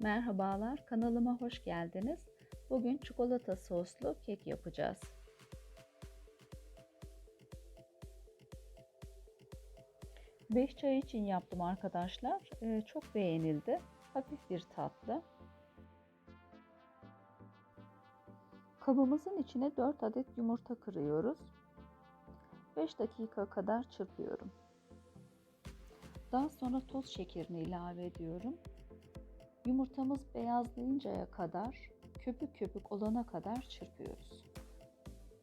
Merhabalar, kanalıma hoş geldiniz. Bugün çikolata soslu kek yapacağız. Beş çay için yaptım arkadaşlar. Ee, çok beğenildi. Hafif bir tatlı. Kabımızın içine 4 adet yumurta kırıyoruz. 5 dakika kadar çırpıyorum. Daha sonra toz şekerini ilave ediyorum. Yumurtamız beyazlayıncaya kadar, köpük köpük olana kadar çırpıyoruz.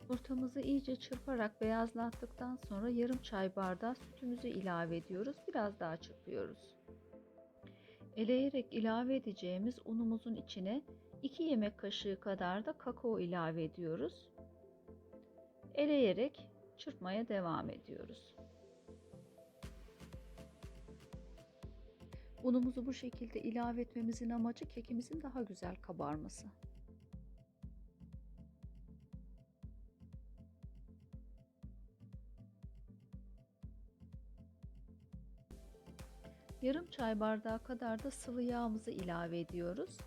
Yumurtamızı iyice çırparak beyazlattıktan sonra yarım çay bardağı sütümüzü ilave ediyoruz. Biraz daha çırpıyoruz. Eleyerek ilave edeceğimiz unumuzun içine 2 yemek kaşığı kadar da kakao ilave ediyoruz. Eleyerek çırpmaya devam ediyoruz. Unumuzu bu şekilde ilave etmemizin amacı kekimizin daha güzel kabarması. Yarım çay bardağı kadar da sıvı yağımızı ilave ediyoruz.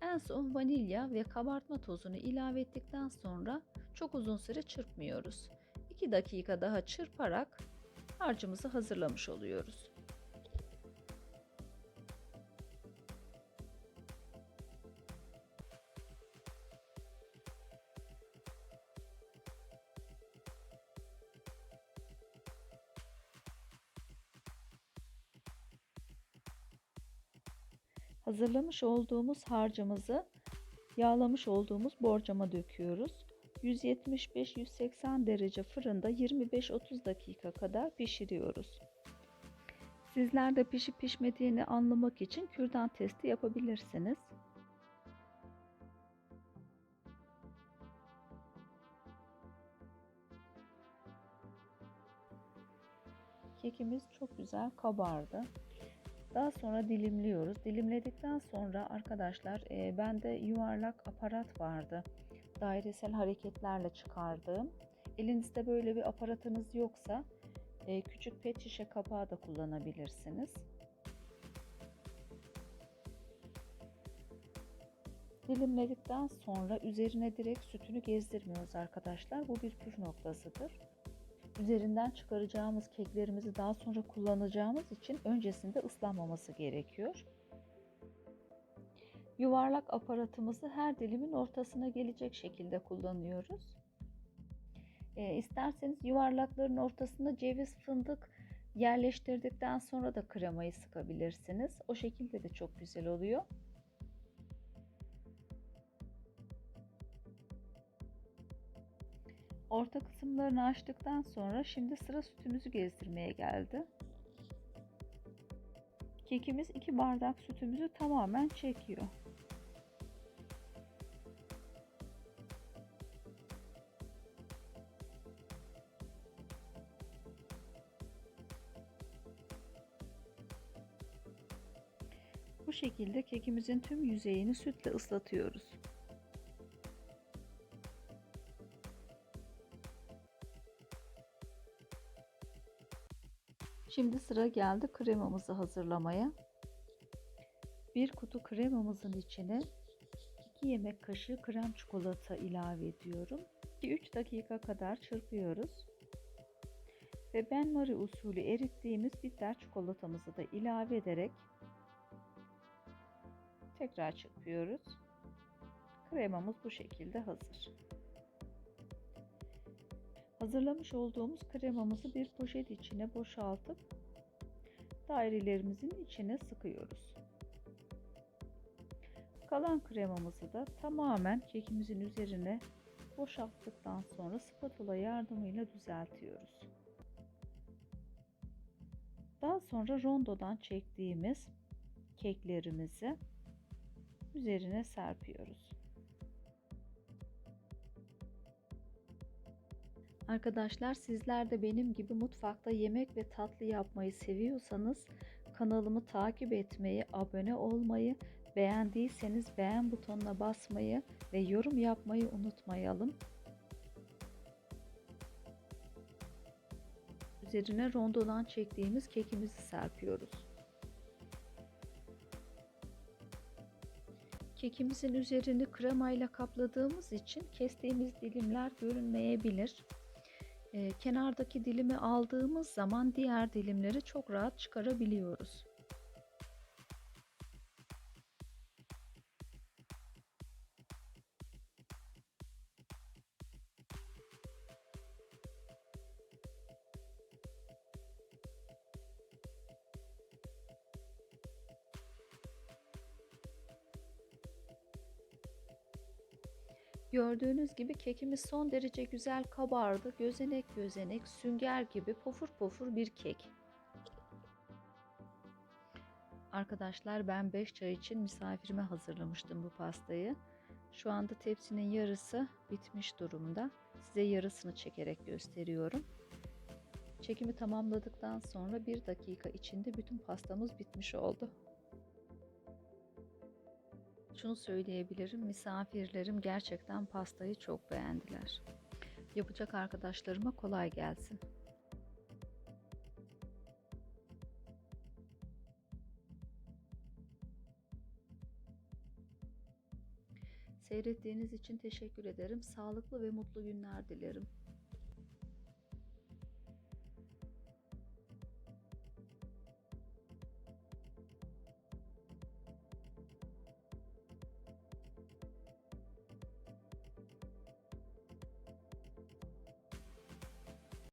En son vanilya ve kabartma tozunu ilave ettikten sonra çok uzun süre çırpmıyoruz. 2 dakika daha çırparak harcımızı hazırlamış oluyoruz. Hazırlamış olduğumuz harcımızı yağlamış olduğumuz borcama döküyoruz. 175-180 derece fırında 25-30 dakika kadar pişiriyoruz. Sizler de pişip pişmediğini anlamak için kürdan testi yapabilirsiniz. Kekimiz çok güzel kabardı. Daha sonra dilimliyoruz. Dilimledikten sonra arkadaşlar e, bende yuvarlak aparat vardı. Dairesel hareketlerle çıkardığım. Elinizde böyle bir aparatınız yoksa e, küçük pet şişe kapağı da kullanabilirsiniz. Dilimledikten sonra üzerine direkt sütünü gezdirmiyoruz arkadaşlar. Bu bir püf noktasıdır üzerinden çıkaracağımız keklerimizi daha sonra kullanacağımız için öncesinde ıslanmaması gerekiyor. Yuvarlak aparatımızı her dilimin ortasına gelecek şekilde kullanıyoruz. E, isterseniz yuvarlakların ortasına ceviz, fındık yerleştirdikten sonra da kremayı sıkabilirsiniz. O şekilde de çok güzel oluyor. Orta kısımlarını açtıktan sonra şimdi sıra sütümüzü gezdirmeye geldi. Kekimiz 2 bardak sütümüzü tamamen çekiyor. Bu şekilde kekimizin tüm yüzeyini sütle ıslatıyoruz. Şimdi sıra geldi kremamızı hazırlamaya. Bir kutu kremamızın içine 2 yemek kaşığı krem çikolata ilave ediyorum. 2-3 dakika kadar çırpıyoruz. Ve benmari usulü erittiğimiz bitter çikolatamızı da ilave ederek tekrar çırpıyoruz. Kremamız bu şekilde hazır. Hazırlamış olduğumuz kremamızı bir poşet içine boşaltıp dairelerimizin içine sıkıyoruz. Kalan kremamızı da tamamen kekimizin üzerine boşalttıktan sonra spatula yardımıyla düzeltiyoruz. Daha sonra rondodan çektiğimiz keklerimizi üzerine serpiyoruz. Arkadaşlar sizler de benim gibi mutfakta yemek ve tatlı yapmayı seviyorsanız kanalımı takip etmeyi, abone olmayı, beğendiyseniz beğen butonuna basmayı ve yorum yapmayı unutmayalım. Üzerine rondodan çektiğimiz kekimizi serpiyoruz. Kekimizin üzerini kremayla kapladığımız için kestiğimiz dilimler görünmeyebilir. Kenardaki dilimi aldığımız zaman diğer dilimleri çok rahat çıkarabiliyoruz. Gördüğünüz gibi kekimiz son derece güzel kabardı. Gözenek gözenek, sünger gibi pofur pofur bir kek. Arkadaşlar ben 5 çay için misafirime hazırlamıştım bu pastayı. Şu anda tepsinin yarısı bitmiş durumda. Size yarısını çekerek gösteriyorum. Çekimi tamamladıktan sonra 1 dakika içinde bütün pastamız bitmiş oldu. Şunu söyleyebilirim, misafirlerim gerçekten pastayı çok beğendiler. Yapacak arkadaşlarıma kolay gelsin. Seyrettiğiniz için teşekkür ederim. Sağlıklı ve mutlu günler dilerim.